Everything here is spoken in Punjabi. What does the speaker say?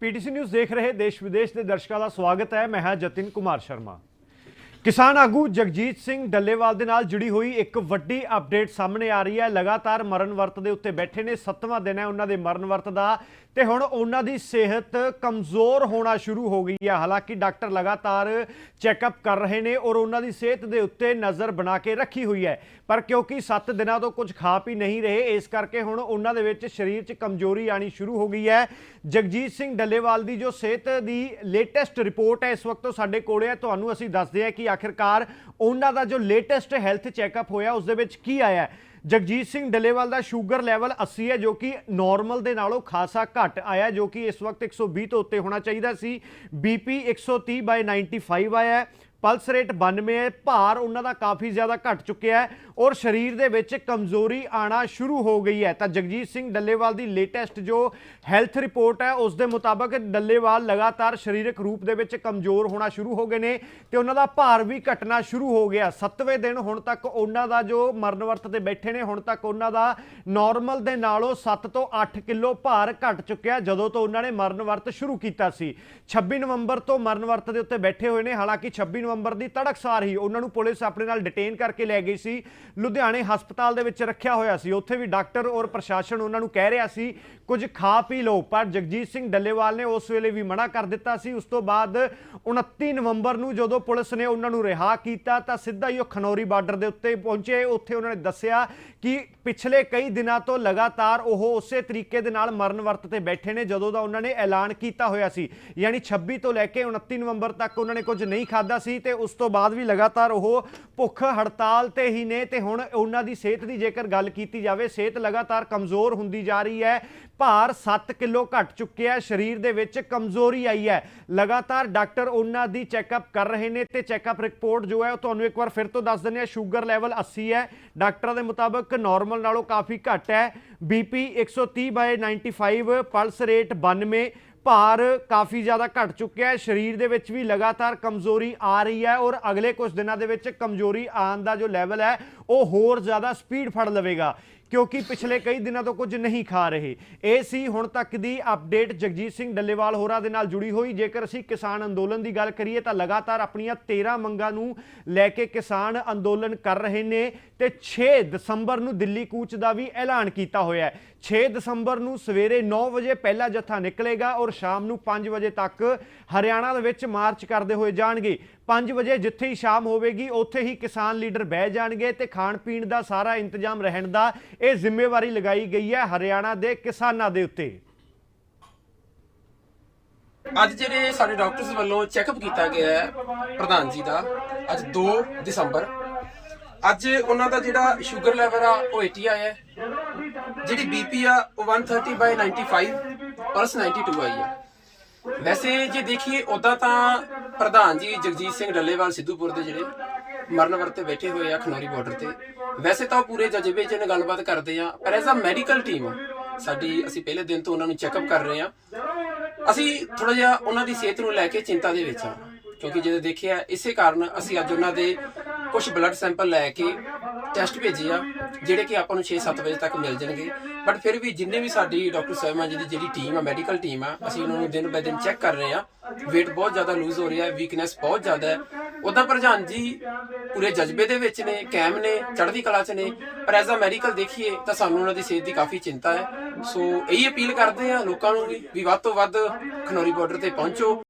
ਪੀਟੀਸੀ ਨਿਊਜ਼ ਦੇਖ ਰਹੇ ਦੇਸ਼ ਵਿਦੇਸ਼ ਦੇ ਦਰਸ਼ਕਾਂ ਦਾ ਸਵਾਗਤ ਹੈ। ਮੈਂ ਹਾਂ ਜਤਿਨ ਕੁਮਾਰ ਸ਼ਰਮਾ। ਕਿਸਾਨ ਆਗੂ ਜਗਜੀਤ ਸਿੰਘ ਡੱਲੇਵਾਲ ਦੇ ਨਾਲ ਜੁੜੀ ਹੋਈ ਇੱਕ ਵੱਡੀ ਅਪਡੇਟ ਸਾਹਮਣੇ ਆ ਰਹੀ ਹੈ। ਲਗਾਤਾਰ ਮਰਨ ਵਰਤ ਦੇ ਉੱਤੇ ਬੈਠੇ ਨੇ। 7ਵਾਂ ਦਿਨ ਹੈ। ਉਹਨਾਂ ਦੇ ਮਰਨ ਵਰਤ ਦਾ ਤੇ ਹੁਣ ਉਹਨਾਂ ਦੀ ਸਿਹਤ ਕਮਜ਼ੋਰ ਹੋਣਾ ਸ਼ੁਰੂ ਹੋ ਗਈ ਹੈ ਹਾਲਾਂਕਿ ਡਾਕਟਰ ਲਗਾਤਾਰ ਚੈੱਕਅਪ ਕਰ ਰਹੇ ਨੇ ਔਰ ਉਹਨਾਂ ਦੀ ਸਿਹਤ ਦੇ ਉੱਤੇ ਨਜ਼ਰ ਬਣਾ ਕੇ ਰੱਖੀ ਹੋਈ ਹੈ। ਪਰ ਕਿਉਂਕਿ 7 ਦਿਨਾਂ ਤੋਂ ਕੁਝ ਖਾ ਪੀ ਨਹੀਂ ਰਹੇ, ਇਸ ਕਰਕੇ ਹੁਣ ਉਹਨਾਂ ਦੇ ਵਿੱਚ ਸਰੀਰ 'ਚ ਕਮਜ਼ੋਰੀ ਆਣੀ ਸ਼ੁਰੂ ਹੋ ਗਈ ਹੈ। ਜਗਜੀਤ ਸਿੰਘ ਡੱਲੇਵਾਲ ਦੀ ਜੋ ਸਿਹਤ ਦੀ ਲੇਟੈਸਟ ਰਿਪੋਰਟ ਹੈ, ਇਸ ਵਕਤ ਉਹ ਸਾਡੇ ਕੋਲੇ ਹੈ। ਤੁਹਾਨੂੰ ਅਸੀਂ ਦੱਸਦੇ ਹਾਂ ਕਿ ਆਖਿਰਕਾਰ ਉਹਨਾਂ ਦਾ ਜੋ ਲੇਟੈਸਟ ਹੈਲਥ ਚੈੱਕਅਪ ਹੋਇਆ, ਉਸ ਦੇ ਵਿੱਚ ਕੀ ਆਇਆ ਹੈ। ਜਗਜੀਤ ਸਿੰਘ ਡੱਲੇਵਾਲ ਦਾ ਸ਼ੂਗਰ ਲੈਵਲ 80 ਹੈ, ਜੋ ਕਿ ਨਾਰਮਲ ਦੇ ਨਾਲੋਂ ਖਾਸਾ ਘੱਟ ਆਇਆ, ਜੋ ਕਿ ਇਸ ਵਕਤ 120 ਤੋਂ ਉੱਤੇ ਹੋਣਾ ਚਾਹੀਦਾ ਸੀ। ਬੀਪੀ 130 ਬਾਈ 95 ਆਇਆ ਪਲਸ ਰੇਟ 92 ਹੈ, ਭਾਰ ਉਹਨਾਂ ਦਾ ਕਾਫੀ ਜ਼ਿਆਦਾ ਘਟ ਚੁੱਕਿਆ ਹੈ ਔਰ ਸਰੀਰ ਦੇ ਵਿੱਚ ਕਮਜ਼ੋਰੀ ਆਣਾ ਸ਼ੁਰੂ ਹੋ ਗਈ ਹੈ। ਤਾਂ ਜਗਜੀਤ ਸਿੰਘ ਡੱਲੇਵਾਲ ਦੀ ਲੇਟੈਸਟ ਜੋ ਹੈਲਥ ਰਿਪੋਰਟ ਹੈ, ਉਸ ਦੇ ਮੁਤਾਬਕ ਡੱਲੇਵਾਲ ਲਗਾਤਾਰ ਸਰੀਰਕ ਰੂਪ ਦੇ ਵਿੱਚ ਕਮਜ਼ੋਰ ਹੋਣਾ ਸ਼ੁਰੂ ਹੋ ਗਏ ਨੇ ਤੇ ਉਹਨਾਂ ਦਾ ਭਾਰ ਵੀ ਘਟਣਾ ਸ਼ੁਰੂ ਹੋ ਗਿਆ। 7ਵੇਂ ਦਿਨ ਹੁਣ ਤੱਕ ਉਹਨਾਂ ਦਾ ਜੋ ਮਰਨ ਵਰਤ ਤੇ ਬੈਠੇ ਨੇ, ਹੁਣ ਤੱਕ ਉਹਨਾਂ ਦਾ ਨਾਰਮਲ ਦੇ ਨਾਲੋਂ 7 ਤੋਂ 8 ਕਿਲੋ ਭਾਰ ਘਟ ਚੁੱਕਿਆ ਜਦੋਂ ਤੋਂ ਉਹਨਾਂ ਨੇ ਮਰਨ ਵਰਤ ਸ਼ੁਰੂ ਕੀਤਾ ਸੀ। 26 ਨਵੰਬਰ ਤੋਂ ਮਰਨ ਵਰਤ ਦੇ ਉੱਤੇ ਬੈਠੇ ਹੋਏ ਨੇ, ਹਾਲਾਂਕਿ 26 ਨਵੰਬਰ ਦੀ ਤੜਕਸਾਰ ਹੀ ਉਹਨਾਂ ਨੂੰ ਪੁਲਿਸ ਆਪਣੇ ਨਾਲ ਡਿਟੇਨ ਕਰਕੇ ਲੈ ਗਈ ਸੀ। ਲੁਧਿਆਣੇ ਹਸਪਤਾਲ ਦੇ ਵਿੱਚ ਰੱਖਿਆ ਹੋਇਆ ਸੀ। ਉੱਥੇ ਵੀ ਡਾਕਟਰ ਔਰ ਪ੍ਰਸ਼ਾਸਨ ਉਹਨਾਂ ਨੂੰ ਕਹਿ ਰਿਹਾ ਸੀ, ਕੁਝ ਖਾ ਪੀ ਲਓ, ਪਰ ਜਗਜੀਤ ਸਿੰਘ ਡੱਲੇਵਾਲ ਨੇ ਉਸ ਵੇਲੇ ਵੀ ਮਨਾ ਕਰ ਦਿੱਤਾ ਸੀ। ਉਸ ਤੋਂ ਬਾਅਦ 29 ਨਵੰਬਰ ਨੂੰ ਜਦੋਂ ਪੁਲਿਸ ਨੇ ਉਹਨਾਂ ਨੂੰ ਰਿਹਾ ਕੀਤਾ, ਤਾਂ ਸਿੱਧਾ ਹੀ ਉਹ ਖਨੌਰੀ ਬਾਰਡਰ ਦੇ ਉੱਤੇ ਪਹੁੰਚੇ। ਉੱਥੇ ਉਹਨਾਂ ਨੇ ਦੱਸਿਆ ਕਿ ਪਿਛਲੇ ਕਈ ਦਿਨਾਂ ਤੋਂ ਲਗਾਤਾਰ ਉਹ ਉਸੇ ਤਰੀਕੇ ਦੇ ਨਾਲ ਮਰਨ ਵਰਤ ਤੇ ਬੈਠੇ ਨੇ, ਜਦੋਂ ਦਾ ਉਹਨਾਂ ਨੇ ਐਲਾਨ ਕੀਤਾ ਹੋਇਆ ਸੀ। ਯਾਨੀ 26 ਤੋਂ ਲੈ ਕੇ 29 ਨਵੰਬਰ ਤੱਕ ਉਹਨਾਂ ਨੇ ਕੁਝ ਨਹੀਂ ਖਾਦਾ ਸੀ। ਤੇ ਉਸ ਤੋਂ ਬਾਅਦ ਵੀ ਲਗਾਤਾਰ ਉਹ ਭੁੱਖ ਹੜਤਾਲ ਤੇ ਹੀ ਨੇ ਤੇ ਹੁਣ ਉਹਨਾਂ ਦੀ ਸਿਹਤ ਦੀ ਜੇਕਰ ਗੱਲ ਕੀਤੀ ਜਾਵੇ, ਸਿਹਤ ਲਗਾਤਾਰ ਕਮਜ਼ੋਰ ਹੁੰਦੀ ਜਾ ਰਹੀ ਹੈ। ਭਾਰ 7 ਕਿਲੋ ਘਟ ਚੁੱਕਿਆ ਸਰੀਰ ਦੇ ਵਿੱਚ ਕਮਜ਼ੋਰੀ ਆਈ ਹੈ। ਲਗਾਤਾਰ ਡਾਕਟਰ ਉਹਨਾਂ ਦੀ ਚੈੱਕਅਪ ਕਰ ਰਹੇ ਨੇ ਤੇ ਚੈੱਕਅਪ ਰਿਪੋਰਟ ਜੋ ਹੈ ਉਹ ਤੁਹਾਨੂੰ ਇੱਕ ਵਾਰ ਫਿਰ ਤੋਂ ਦੱਸ ਦਿੰਦੇ ਆ ਸ਼ੂਗਰ ਲੈਵਲ 80 ਹੈ। ਡਾਕਟਰਾਂ ਦੇ ਮੁਤਾਬਕ ਨਾਰਮਲ ਨਾਲੋਂ ਕਾਫੀ ਘੱਟ ਹੈ। ਬੀਪੀ 130 ਬਾਈ 95 ਪਲਸ ਰੇਟ 92 ਭਾਰ ਕਾਫੀ ਜ਼ਿਆਦਾ ਘਟ ਚੁੱਕਿਆ ਹੈ। ਸਰੀਰ ਦੇ ਵਿੱਚ ਵੀ ਲਗਾਤਾਰ ਕਮਜ਼ੋਰੀ ਆ ਰਹੀ ਹੈ ਔਰ ਅਗਲੇ ਕੁਝ ਦਿਨਾਂ ਦੇ ਵਿੱਚ ਕਮਜ਼ੋਰੀ ਆਉਣ ਦਾ ਜੋ ਲੈਵਲ ਹੈ, ਉਹ ਹੋਰ ਜ਼ਿਆਦਾ ਸਪੀਡ ਫੜ ਲਵੇਗਾ। ਕਿਉਂਕਿ ਪਿਛਲੇ ਕਈ ਦਿਨਾਂ ਤੋਂ ਕੁਝ ਨਹੀਂ ਖਾ ਰਹੇ। ਇਹ ਸੀ ਹੁਣ ਤੱਕ ਦੀ ਅਪਡੇਟ। ਜਗਜੀਤ ਸਿੰਘ ਡੱਲੇਵਾਲ ਹੋਰਾਂ ਦੇ ਨਾਲ ਜੁੜੀ ਹੋਈ। ਜੇਕਰ ਅਸੀਂ ਕਿਸਾਨ ਅੰਦੋਲਨ ਦੀ ਗੱਲ ਕਰੀਏ ਤਾਂ ਲਗਾਤਾਰ ਆਪਣੀਆਂ 13 ਮੰਗਾਂ ਨੂੰ ਲੈ ਕੇ ਕਿਸਾਨ ਅੰਦੋਲਨ ਕਰ ਰਹੇ ਨੇ ਤੇ 6 ਦਸੰਬਰ ਨੂੰ ਦਿੱਲੀ ਕੂਚ ਦਾ ਵੀ ਐਲਾਨ ਕੀਤਾ ਹੋਇਆ ਹੈ। 6 ਦਸੰਬਰ ਨੂੰ ਸਵੇਰੇ 9 ਵਜੇ ਪਹਿਲਾ ਜੱਥਾ ਨਿਕਲੇਗਾ ਔਰ ਸ਼ਾਮ ਨੂੰ 5 ਵਜੇ ਤੱਕ ਹਰਿਆਣਾ ਦੇ ਵਿੱਚ ਮਾਰਚ ਕਰਦੇ ਹੋਏ ਜਾਣਗੇ। 5 ਵਜੇ ਜਿੱਥੇ ਹੀ ਸ਼ਾਮ ਹੋਵੇਗੀ, ਉੱਥੇ ਹੀ ਕਿਸਾਨ ਲੀਡਰ ਬਹਿ ਜਾਣਗੇ ਤੇ ਖਾਣ ਪੀਣ ਦਾ ਸਾਰਾ ਇੰਤਜ਼ਾਮ ਰਹਿਣ ਦਾ ਇਹ ਜ਼ਿੰਮੇਵਾਰੀ ਲਗਾਈ ਗਈ ਹੈ ਹਰਿਆਣਾ ਦੇ ਕਿਸਾਨਾਂ ਦੇ ਉੱਤੇ। ਅੱਜ ਜਿਹੜੇ ਸਾਡੇ ਡਾਕਟਰਸ ਵੱਲੋਂ ਚੈੱਕਅਪ ਕੀਤਾ ਗਿਆ ਹੈ ਪ੍ਰਧਾਨ ਜੀ ਦਾ, ਅੱਜ 2 ਦਸੰਬਰ। ਅੱਜ ਉਹਨਾਂ ਦਾ ਜਿਹੜਾ ਸ਼ੂਗਰ ਲੈਵਲ ਆ, ਉਹ 80 ਆਇਆ ਹੈ। ਜਿਹੜੀ ਬੀਪੀ ਆ, ਉਹ 130 ਬਾਈ 95 ਪਲਸ 92 ਆਈ ਹੈ। ਵੈਸੇ ਜੇ ਦੇਖੀਏ ਉਦਾਂ ਤਾਂ ਪ੍ਰਧਾਨ ਜੀ ਜਗਜੀਤ ਸਿੰਘ ਡੱਲੇਵਾਲ ਸਿੱਧੂਪੁਰ ਦੇ ਜਿਹੜੇ ਮਰਨ ਵਰਤੇ ਬੈਠੇ ਹੋਏ ਆ ਖਨੌਰੀ ਬਾਰਡਰ ਤੇ। ਵੈਸੇ ਤਾਂ ਉਹ ਪੂਰੇ ਜਜ਼ਬੇ 'ਚ ਇਹਨਾਂ ਗੱਲਬਾਤ ਕਰਦੇ ਆ, ਪਰ ਐਜ਼ ਅ ਮੈਡੀਕਲ ਟੀਮ ਸਾਡੀ ਅਸੀਂ ਪਹਿਲੇ ਦਿਨ ਤੋਂ ਉਹਨਾਂ ਨੂੰ ਚੈੱਕਅਪ ਕਰ ਰਹੇ ਆ। ਅਸੀਂ ਥੋੜਾ ਜਿਹਾ ਉਹਨਾਂ ਦੀ ਸਿਹਤ ਨੂੰ ਲੈ ਕੇ ਚਿੰਤਾ ਦੇ ਵਿੱਚ ਆ, ਕਿਉਂਕਿ ਜਦੋਂ ਦੇਖਿਆ ਇਸੇ ਕਾਰਨ ਅਸੀਂ ਅੱਜ ਉਹਨਾਂ ਦੇ ਕੁਝ ਬਲੱਡ ਸੈਂਪਲ ਲੈ ਕੇ ਟੈਸਟ ਭੇਜੇ ਆ, ਜਿਹੜੇ ਕਿ ਆਪਾਂ ਨੂੰ 6-7 ਵਜੇ ਤੱਕ ਮਿਲ ਜਾਣਗੇ। ਬਟ ਫਿਰ ਵੀ ਜਿੰਨੇ ਵੀ ਸਾਡੀ ਡਾਕਟਰ ਸਾਹਿਬਾਂ ਜੀ ਦੀ ਜਿਹੜੀ ਟੀਮ ਆ ਮੈਡੀਕਲ ਟੀਮ ਆ, ਅਸੀਂ ਉਹਨਾਂ ਨੂੰ ਦਿਨ ਬੈ ਦਿਨ ਚੈੱਕ ਕਰ ਰਹੇ ਆ। Weight ਬਹੁਤ ਜ਼ਿਆਦਾ ਲੂਜ਼ ਹੋ ਰਿਹਾ ਹੈ ਵੀਕਨੈਸ ਬਹੁਤ ਜ਼ਿਆਦਾ ਹੈ। ਉਦਾਂ ਪ੍ਰਧਾਨ ਜੀ ਪੂਰੇ ਜਜ਼ਬੇ ਦੇ ਵਿੱਚ ਨੇ, ਕੈਮ ਨੇ, ਚੜ੍ਹਦੀ ਕਲਾ 'ਚ ਨੇ, ਪਰ ਐਜ਼ ਅ ਮੈਡੀਕਲ ਦੇਖੀਏ ਤਾਂ ਸਾਨੂੰ ਉਹਨਾਂ ਦੀ ਸਿਹਤ ਦੀ ਕਾਫੀ ਚਿੰਤਾ ਹੈ। ਸੋ ਇਹੀ ਅਪੀਲ ਕਰਦੇ ਆ ਲੋਕਾਂ ਨੂੰ ਵੀ ਵੱਧ ਤੋਂ ਵੱਧ ਖਨੌਰੀ ਬਾਰਡਰ ਤੇ ਪਹੁੰਚੋ।